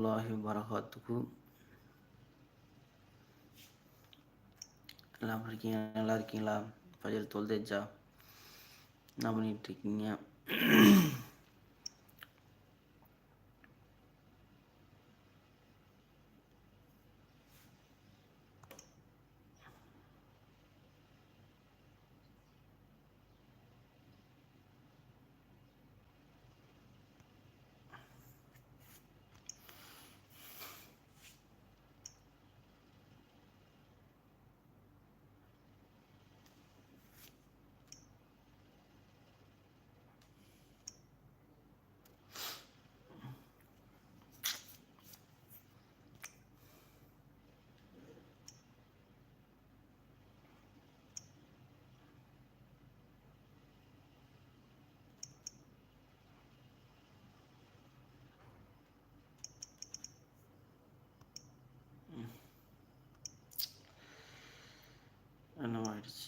அல்லாஹி வரகாத்துக்கு எல்லாம் இருக்கீங்க நல்லா இருக்கீங்களா பஜல் தொல்தேஜா என்ன பண்ணிட்டு இருக்கீங்க என்னமாயிடுச்சு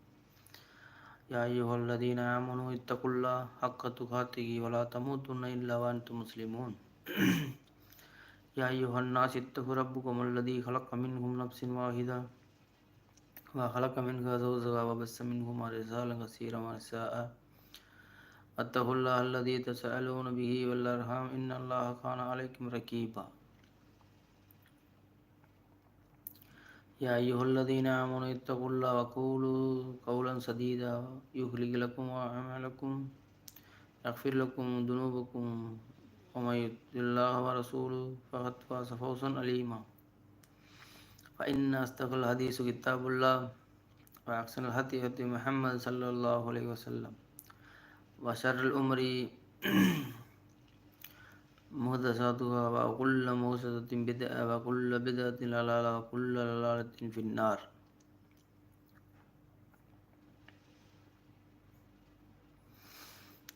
يا أيها الذين آمنوا اتقوا الله حق تقاته ولا تموتن إلا وأنتم مسلمون يا أيها الناس اتقوا ربكم الذي خلق منكم نفس واحدة وخلق منها زوجها وبث منهما رجالا كثيرا ونساء واتقوا الله الذي تسألون به والأرحام إن الله كان عليكم رقيبا يا أيها الذين آمنوا اتقوا الله وقولوا قولا سديدا يخلق لكم أعمالكم يغفر لكم ذنوبكم ومن يطع الله ورسوله فقد فاز فوزا عليما فإن أصدق الحديث كتاب الله وأحسن الهدي هدي محمد صلى الله عليه وسلم وشر الأمور محدثاتها وكل محدثة بدعة وكل بدعة ضلالة وكل ضلالة في النار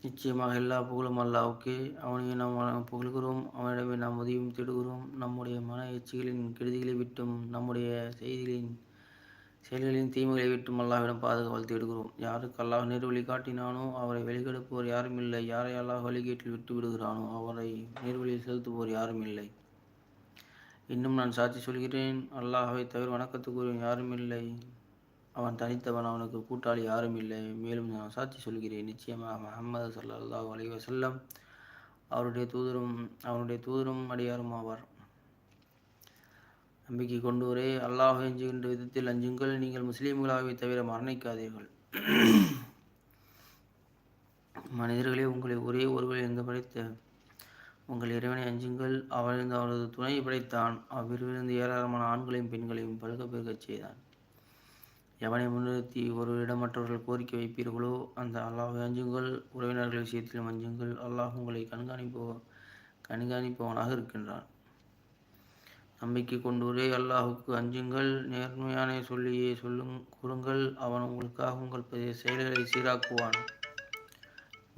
நிச்சயமாக எல்லா புகழும் அல்லாவுக்கே அவனையே நாம் புகழ்கிறோம் அவனிடமே நாம் உதவியும் தேடுகிறோம் நம்முடைய மன எச்சிகளின் கெடுதிகளை விட்டும் நம்முடைய செய்திகளின் செயல்களின் தீமைகளை விட்டும் அல்லாவிடம் பாதுகாவல் தேடுகிறோம். யாருக்கு அல்லாஹ் நேர் வழி காட்டினானோ அவரை வெளிக்கெடுப்போர் யாரும் இல்லை. யாரை அல்லாஹ் வழிகேட்டில் விட்டு விடுகிறானோ அவரை நேர்வழியில் செலுத்துவோர் யாரும் இல்லை. இன்னும் நான் சாட்சி சொல்கிறேன் அல்லாஹாவை தவிர வணக்கத்துக்குரியவன் யாரும் இல்லை. அவன் தனித்தவன் அவனுக்கு கூட்டாளி யாரும் இல்லை. மேலும் நான் சாட்சி சொல்கிறேன் நிச்சயமாக முகமது சல்லாஹூ அலி வசல்லம் அவருடைய தூதரும் அவனுடைய தூதரும் அடியாரும் ஆவார். நம்பிக்கை கொண்டோரே. அல்லாஹ் எஞ்சுகின்ற விதத்தில் அஞ்சுங்கள். நீங்கள் முஸ்லீம்களாகவே தவிர மரணிக்காதீர்கள். மனிதர்களே உங்களை ஒரே ஒருவர் எங்கு படைத்த உங்கள் இறைவனை அஞ்சுங்கள். அவரிருந்து அவரது துணையை படைத்தான். அவ்விருவிலிருந்து ஏராளமான ஆண்களையும் பெண்களையும் பழுக பெருகச் செய்தான். எவனை முன்னிறுத்தி ஒருவரிடம் மற்றவர்கள் கோரிக்கை வைப்பீர்களோ அந்த அல்லாஹை அஞ்சுங்கள். உறவினர்கள் விஷயத்திலும் அஞ்சுங்கள். அல்லாஹ் உங்களை கண்காணிப்போ கண்காணிப்பவனாக இருக்கின்றான். நம்பிக்கை கொண்டோரே அல்லாஹுக்கு அஞ்சுங்கள். நேர்மையான சொல்லியே சொல்லும் கூறுங்கள். அவன் உங்களுக்காக உங்கள் செயல்களை சீராக்குவான்.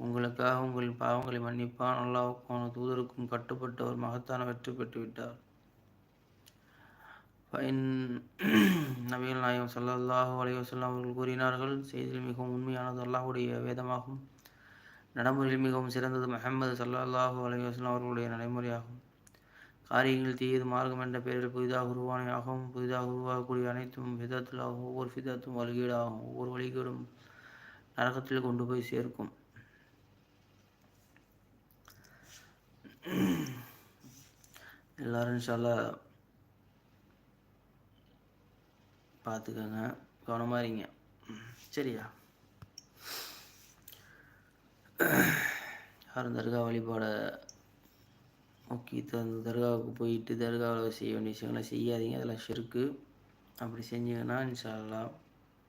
உங்களுக்காக உங்கள் பாவங்களை மன்னிப்பான். அல்லாஹுக்கும் அவன் தூதருக்கும் கட்டுப்பட்டவர் மகத்தான வெற்றி பெற்றுவிட்டார். பயன் நபிகள் நாயகம் சல்லாஹு அலைவசல்லாம் அவர்கள் கூறினார்கள் செய்தியில் மிகவும் உண்மையானது அல்லாஹுடைய வேதமாகும். நடைமுறையில் மிகவும் சிறந்தது முஹம்மது சல்லல்லாஹு அலைவசல்லாம் அவர்களுடைய நடைமுறையாகும். காரியங்கள் தீயது மார்க்கம் என்ற பெயரில் புதிதாக உருவானையாகவும் புதிதாக உருவாகக்கூடிய அனைத்தும் விதத்திலாகும் ஒவ்வொரு விதத்தும் வழிகேடாகும் ஒவ்வொரு வழிகேடும் நரகத்தில் கொண்டு போய் சேர்க்கும். எல்லாரும் சொல்ல பார்த்துக்கோங்க. கவனமாக இருங்க. சரியா? யாரும் தர்கா வழிபாட முக்கியத்துவம் அந்த தர்காவுக்கு போயிட்டு தர்காவில் செய்ய வேண்டிய விஷயங்களை செய்யாதீங்க. அதெல்லாம் ஷிருக்கு. அப்படி செஞ்சீங்கன்னா இன்ஷால்லா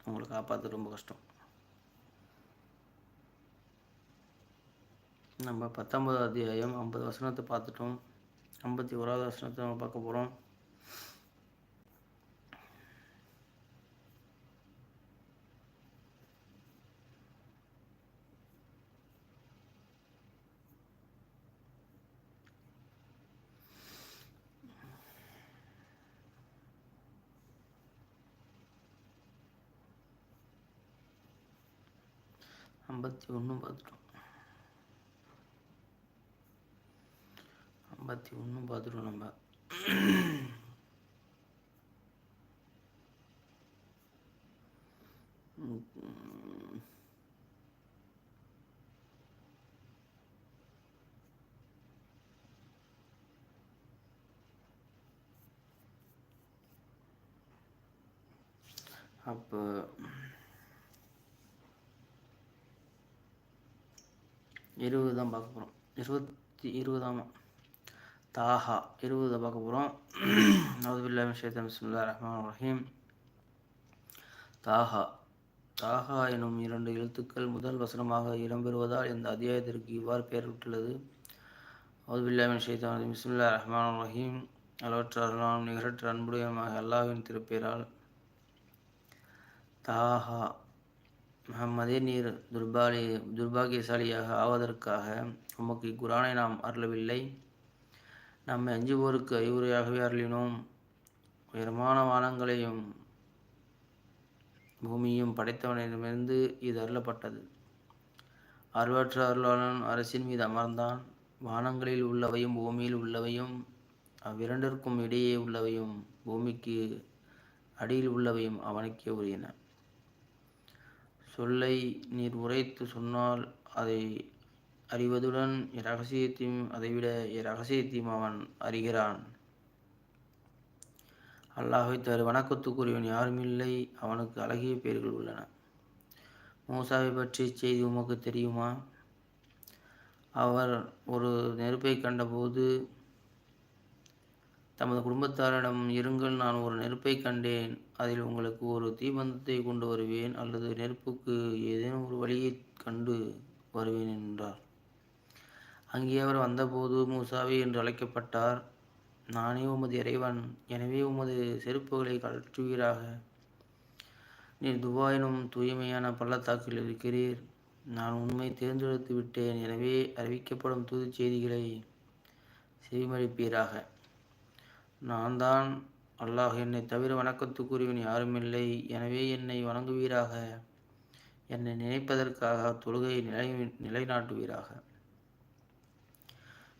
உங்களை காப்பாற்ற ரொம்ப கஷ்டம். நம்ம பத்தொன்பது அத்தியாயம் ஐம்பது வசனத்தை பார்த்துட்டோம். ஐம்பத்தி ஓராவது வசனத்தை நம்ம பார்க்க போகிறோம் ஐம்பத்தி ஒன்று பார்த்துட்டோம் ஐம்பத்தி ஒன்று பார்த்துட்டோம் நம்ம. அப்போ இருபது தான் பார்க்க போகிறோம் இருபத்தி இருபதாம் தாஹா. இருபது பார்க்க போகிறோம் நவதுபில்லா விஷயத்தம் பிஸ்மில்லா ரஹ்மான் ரஹீம். தாஹா. தாஹா எனும் இரண்டு எழுத்துக்கள் முதல் வசனமாக இடம்பெறுவதால் இந்த அத்தியாயத்திற்கு இவ்வாறு பெயரிட்டுள்ளது நவதுபில்லா விஷயத்தம் பிஸ்மில்லா ரஹ்மான் ரஹீம். அளவற்ற அருளாம் நிகரற்ற அன்புடையமாக அல்லாவின் திருப்பெயரால் தாஹா. மதே நீர் துர்பாலி துர்பாகியசாலியாக ஆவதற்காக உமக்கு குரானை நாம் அருளவில்லை. நம்மை அஞ்சுவோருக்கு அறிவுரையாகவே அருளினோம். உயரமான வானங்களையும் பூமியும் படைத்தவனிடமிருந்து இது அருளப்பட்டது. அருளற்ற அருளாளன் அரசின் மீது அமர்ந்தான். வானங்களில் உள்ளவையும் பூமியில் உள்ளவையும் அவ்விரண்டிற்கும் இடையே உள்ளவையும் பூமிக்கு அடியில் உள்ளவையும் அவனுக்கே உரியன. சொல்லை நீர் உரைத்து சொன்னால் அதை அறிவதுடன் இரகசியத்தையும் அதைவிட இரகசியத்தையும் அவன் அறிகிறான். அல்லாஹை தவிர வணக்கத்துக்குரியவன் யாரும் இல்லை அவனுக்கு அழகிய பெயர்கள் உள்ளன. மூசாவை பற்றி செய்தி உமக்கு தெரியுமா? அவர் ஒரு நெருப்பை கண்டபோது தமது குடும்பத்தாரிடம் இருங்கள் நான் ஒரு நெருப்பை கண்டேன். அதில் உங்களுக்கு ஒரு தீபந்தத்தை கொண்டு வருவேன் அல்லது நெருப்புக்கு ஏதேனும் ஒரு வழியை கண்டு வருவேன் என்றார். அங்கே அவர் வந்தபோது மூசாவி என்று அழைக்கப்பட்டார். நானே உமது இறைவன் எனவே உமது செருப்புகளை கழற்றுவீராக. நீர் துபாயினும் தூய்மையான பள்ளத்தாக்கில் இருக்கிறீர். நான் உண்மை தேர்ந்தெடுத்து விட்டேன் எனவே அறிவிக்கப்படும் தூது செய்திகளை செவிமளிப்பீராக நான் தான் அல்லாஹ் என்னை தவிர வணக்கத்துக்குரியவன் யாருமில்லை. எனவே என்னை வணங்குவீராக. என்னை நினைப்பதற்காக தொழுகையை நிலை நிலைநாட்டுவீராக.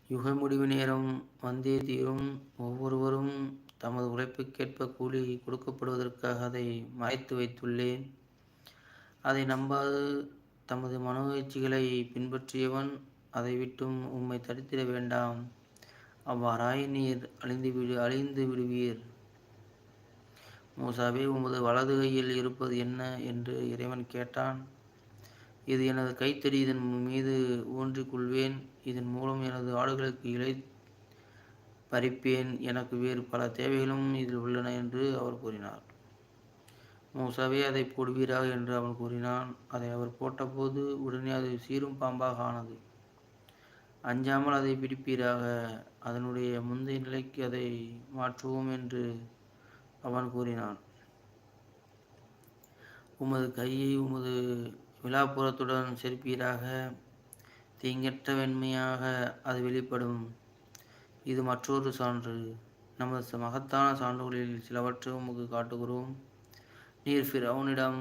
யுக முடிவு நேரம் வந்தே தீரும். ஒவ்வொருவரும் தமது உழைப்புக்கேற்ப கூலி கொடுக்கப்படுவதற்காக அதை மறைத்து வைத்துள்ளேன். அதை நம்பாது தமது மனோயிற்சிகளை பின்பற்றியவன் அதை விட்டும் உம்மை தடுத்திட வேண்டாம். அவ்வாறாய் நீர் அழிந்து விடு அழிந்து விடுவீர். மூசாவே உமது வலது கையில் இருப்பது என்ன? என்று இறைவன் கேட்டான். இது எனது கைத்தறி இதன் மீது ஊன்றிக் கொள்வேன். இதன் மூலம் எனது ஆடுகளுக்கு இலை பறிப்பேன். எனக்கு வேறு பல தேவைகளும் இதில் உள்ளன என்று அவர் கூறினார். மூசாவே அதை போடுவீராக என்று அவன் கூறினான். அதை அவர் போட்டபோது உடனே அது சீரும் பாம்பாக ஆனது. அஞ்சாமல் அதை பிடிப்பீராக. அதனுடைய முந்தைய நிலைக்கு அதை மாற்றுவோம் என்று அவன் கூறினான். உமது கையை உமது விழாப்புறத்துடன் செருப்பீராக தீங்கற்ற வெண்மையாக அது வெளிப்படும். இது மற்றொரு சான்று. நமது மகத்தான சான்றுகளில் சிலவற்றை உமக்கு காட்டுகிறோம். நீர் ஃபிரௌனிடம்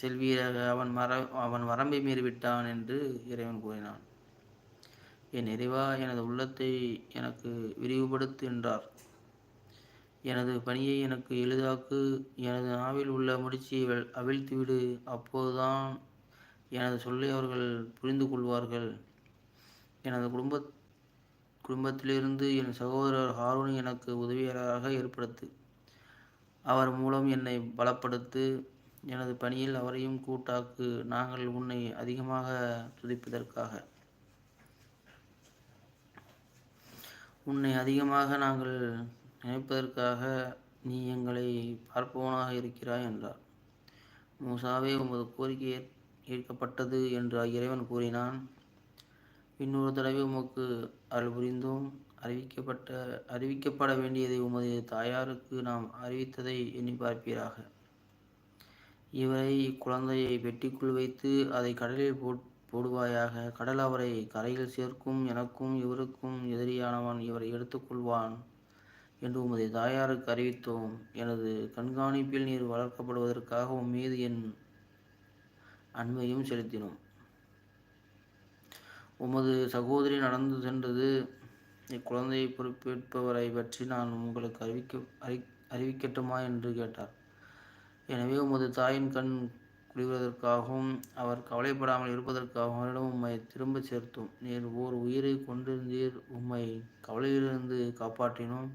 செல்வீராக அவன் மர அவன் வரம்பை மீறிவிட்டான் என்று இறைவன் கூறினான். என் நிறைவா எனது உள்ளத்தை எனக்கு விரிவுபடுத்து என்றார். எனது பணியை எனக்கு எளிதாக்கு எனது நாவில் உள்ள முடிச்சியை அவிழ்த்துவிடு அப்போதுதான் எனது சொல்லை அவர்கள் புரிந்து கொள்வார்கள். எனது குடும்ப குடும்பத்திலிருந்து என் சகோதரர் ஹாரூன் எனக்கு உதவியாளராக ஏற்படுத்து. அவர் மூலம் என்னை பலப்படுத்து. எனது பணியில் அவரையும் கூட்டாக்கு. நாங்கள் உன்னை அதிகமாக துதிப்பதற்காக. உன்னை அதிகமாக நாங்கள் நினைப்பதற்காக நீ எங்களை பார்ப்பவனாக இருக்கிறாய் என்றார். மூசாவே உமது கோரிக்கை ஏற்கப்பட்டது என்று இறைவன் கூறினான். இன்னொரு தடவை உமக்கு அருள் புரிந்தோம். அறிவிக்கப்பட்ட அறிவிக்கப்பட வேண்டியதை உமது தாயாருக்கு நாம் அறிவித்ததை எண்ணி பார்ப்பீராக. இவரை குழந்தையை பெட்டிக்குள் வைத்து அதை கடலில் போட்டு போடுவாயாக. கடல் அவரை கரையில் சேர்க்கும் எனக்கும் இவருக்கும் எதிரியானவன் இவரை எடுத்துக்கொள்வான் என்று உமது தாயாருக்கு அறிவித்தோம். எனது கண்காணிப்பில் நீர் வளர்க்கப்படுவதற்காக உன் மீது என் அன்பையும் செலுத்தினோம். உமது சகோதரி நடந்து சென்றது. இக்குழந்தையை பொறுப்பேற்பவரை பற்றி நான் உங்களுக்கு அறிவிக்க அறி அறிவிக்கட்டுமா? என்று கேட்டார். எனவே உமது தாயின் கண் குடிவதற்காகவும் அவர் கவலைப்படாமல் இருப்பதற்காகவும் அவரிடம் உம்மை திரும்ப சேர்த்தோம். நீர் ஓர் உயிரை கொண்டிருந்தீர் உம்மை கவலையிலிருந்து காப்பாற்றினோம்.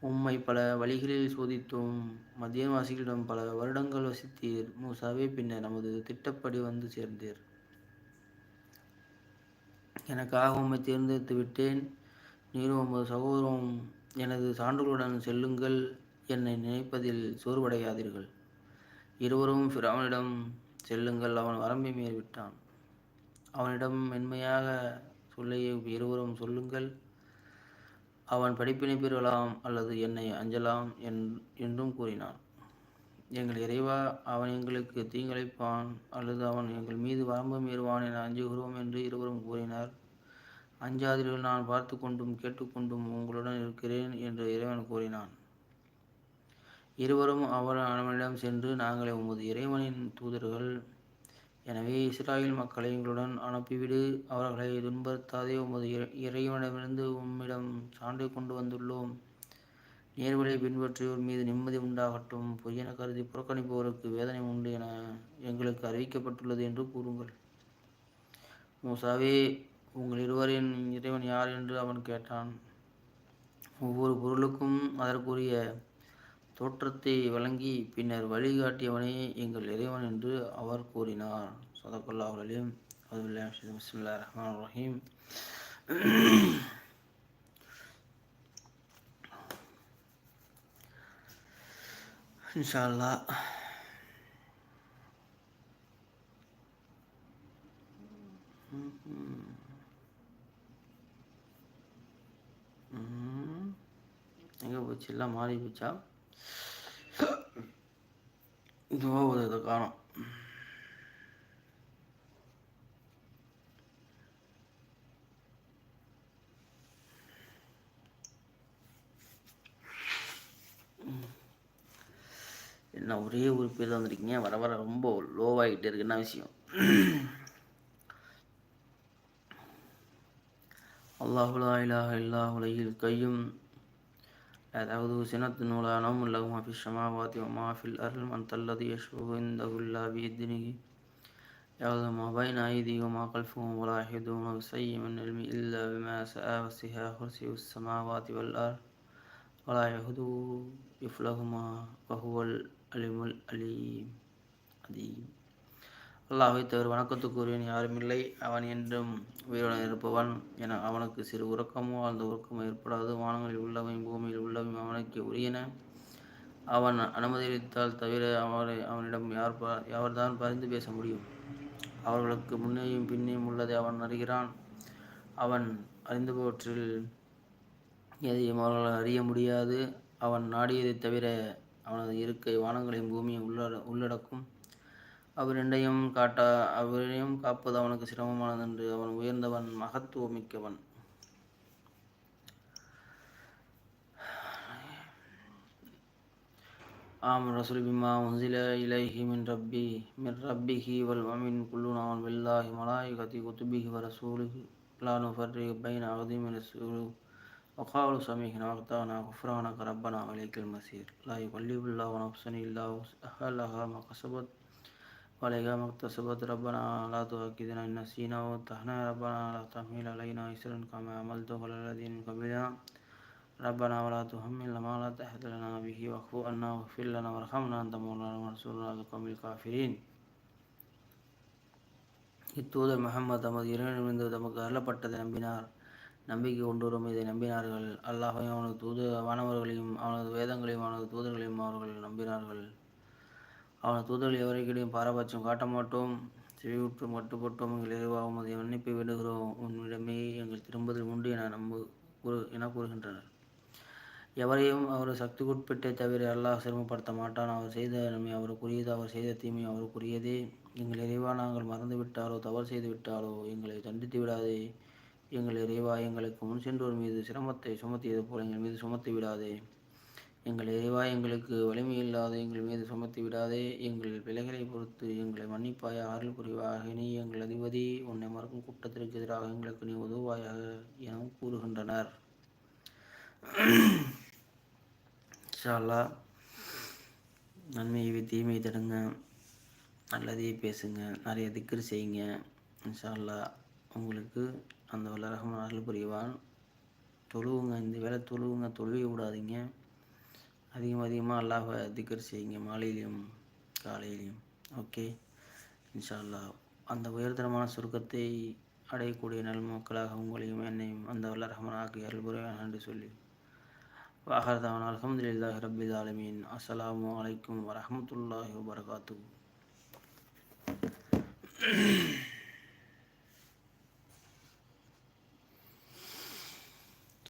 உம்மை பல வழிகளில் சோதித்தோம். மத்தியவாசிகளிடம் பல வருடங்கள் வசித்தீர் மூசாவே பின்னர் நமது திட்டப்படி வந்து சேர்ந்தீர். எனக்காக உம்மை தேர்ந்தெடுத்து விட்டேன். நீரும் உமது சகோதரம் எனது சான்றுகளுடன் செல்லுங்கள். என்னை நினைப்பதில் சோர்வடையாதீர்கள். இருவரும் ஃபிரவனிடம் செல்லுங்கள். அவன் வரம்பை மீறிவிட்டான். அவனிடம் மென்மையாக சொல்லையை இருவரும் சொல்லுங்கள். அவன் படிப்பினை பெறலாம் அல்லது என்னை அஞ்சலாம் என்றும் கூறினான். எங்கள் இறைவா அவன் எங்களுக்கு தீங்கிழைப்பான் அல்லது அவன் எங்கள் மீது வரம்பு மீறுவான் என அஞ்சுகிறோம் என்று இருவரும் கூறினார். அஞ்சாதீர்கள் நான் பார்த்து கொண்டும் கேட்டுக்கொண்டும் உங்களுடன் இருக்கிறேன் என்று இறைவன் கூறினான். இருவரும் அவர் அவனிடம் சென்று நாங்களே உமது இறைவனின் தூதர்கள். எனவே இஸ்ராயல் மக்களை எங்களுடன் அனுப்பிவிடு. அவர்களை துன்புறுத்தாதே உமது இறைவனிடமிருந்து உம்மிடம் சான்றை கொண்டு வந்துள்ளோம். நேர்வழி பின்பற்றியோர் மீது நிம்மதி உண்டாகட்டும். பொய்யென கருதி புறக்கணிப்பவருக்கு வேதனை உண்டு என எங்களுக்கு அறிவிக்கப்பட்டுள்ளது என்று கூறுங்கள். மூசாவே உங்கள் இருவரின் இறைவன் யார்? என்று அவன் கேட்டான். ஒவ்வொரு பொருளுக்கும் அதற்குரிய தோற்றத்தை வழங்கி பின்னர் வழிகாட்டியவனே எங்கள் இறைவன் என்று அவர் கூறினார். சதகுல்லாஹுலையும் அதுல்லா ரஹ்மான் ரஹீம். இன்ஷால்லா எங்கே போச்சு? எல்லாம் மாறி போச்சா? இதுவாக இதை காணும் என்ன ஒரே ஒரு பேர் தான் வந்திருக்கீங்க? வர வர ரொம்ப லோவாகிட்டே இருக்கு. என்ன விஷயம்? அல்லாஹுலா இலாஹ இல்லா உலகில் கையும் أعوذ سند نولا نوم له ما في السماوات وما في الأرض من الذي يشفع عنده إلا بإذنه. يعلم ما بين أيديهم وما خلفهم ولا يحيطون بشيء من علم إلا بما شاء وسع كرسي السماوات والأرض ولا يهده يفلهما وهو العليم العليم. அல்லாஹை தவிர வணக்கத்துக்குரியவன் யாருமில்லை. அவன் என்றும் உயிருடன் இருப்பவன். என அவனுக்கு சிறு உறக்கமோ அந்த உறக்கமோ ஏற்படாது. வானங்களில் உள்ளவையும் பூமியில் உள்ளவையும் அவனுக்கு உரியன. அவன் அனுமதித்தால் தவிர அவரை அவனிடம் யார் யார்தான் பரிந்து பேச முடியும்? அவர்களுக்கு முன்னேயும் பின்னேயும் உள்ளதை அவன் அறிகிறான். அவன் அறிந்தவற்றில் எதையும் அவர்கள் அறிய முடியாது. அவன் நாடியதைத் தவிர அவனது இருக்கை வானங்களையும் பூமியை உள்ளட உள்ளடக்கும். அவ்விரண்டையும் காட்டா அவ்விரையும் காப்பது அவனுக்கு சிரமமானது என்று அவன் உயர்ந்தவன் மகத்துவமிக்கவன் ஆம் ரசூல் பிமா முன்சில இலைஹி மின் ரப்பி மின் ரப்பிஹி வல் அமின் குல்லுனா வல் பில்லாஹி மலாயிகதி குத்துபிஹி வ ரசூலிஹி لا نفرق بين أحد من رسول وقالوا سمعنا وأطعنا غفرانك ربنا وإليك المصير لا يكلف الله نفسا إلا وسعها لها ما كسبت وعليها ما اكتسبت ربنا لا تؤاخذنا إن نسينا وأطعنا ربنا لا تحمل علينا إسرا كما عملته على الذين من قبلنا ربنا ولا تحملنا ما لا تحت لنا به واعف عنا واغفر لنا وارحمنا أنت مولانا وانصرنا على القوم الكافرين இத்தூதர் முகமது தமது இறைவனிலிருந்து தமக்கு அருளப்பட்டதை நம்பினார் நம்பிக்கை கொண்டோரும் இதை நம்பினார்கள் அல்லாஹையும் அவனது தூது வானவர்களையும் அவனது வேதங்களையும் அவனது தூதர்களையும் அவர்கள் நம்பினார்கள் அவன் தூதர்கள் எவரைக்கிடையும் பாரபட்சம் காட்ட மாட்டோம். செவியுற்றும் கட்டுப்பட்டோம் எங்கள் இறைவாகும் அதை மன்னிப்பை விடுகிறோம் உன்னிடமே எங்கள் திரும்புதல் உண்டு என நம்பு கூறு என கூறுகின்றனர். எவரையும் அவர் சக்திக்குட்பட்டே தவிர அல்லாஹ் சிரமப்படுத்த மாட்டான். அவர் செய்த நன்மை அவருக்குரியது. அவர் செய்த தீமை அவருக்குரியதே. எங்கள் இறைவா நாங்கள் மறந்து விட்டாலோ தவறு செய்து விட்டாலோ எங்களை தண்டித்து விடாதே. எங்கள் இறைவா எங்களுக்கு முன் சென்றோர் மீது சிரமத்தை சுமத்தியது போல் எங்கள் மீது சுமத்தி விடாதே. எங்கள் இறைவா எங்களுக்கு வலிமை இல்லாத எங்கள் மீது சுமத்தி விடாதே எங்கள் பிழைகளை பொறுத்து எங்களை மன்னிப்பாய அருள் புரிவாக நீ எங்கள் அதிபதி உன்னை மறக்கும் கூட்டத்திற்கு எதிராக எங்களுக்கு நீ உதவாயாக எனவும் கூறுகின்றனர். ஷாலா நன்மையை தீமை தடுங்க. நல்லதே பேசுங்க. நிறைய திக்கர் செய்யுங்க. இன்ஷால்லா உங்களுக்கு அந்த வல்லரகம் அருள் புரிவான். தொழுவுங்க இந்த வேலை தொழுவுங்க தொழுவே விடாதீங்க. அதிகம் அதிகமாக அல்லாஹ் திக்கர் செய்யுங்க மாலையிலையும் காலையிலையும். ஓகே இன்ஷா அல்லாஹ் அந்த உயர்தரமான சுருக்கத்தை அடையக்கூடிய நல் மக்களாக உங்களையும் என்னையும் அந்த வல்ல ரஹ்மனாக்கு ஆக்கி அருள் புரிவான் என்று சொல்லி வாஹர்தான் அலமதுல்லாஹி ரபில் ஆலமீன். அஸ்ஸலாமு அலைக்கும் வரமத்துல்லாஹி வபரகாத்து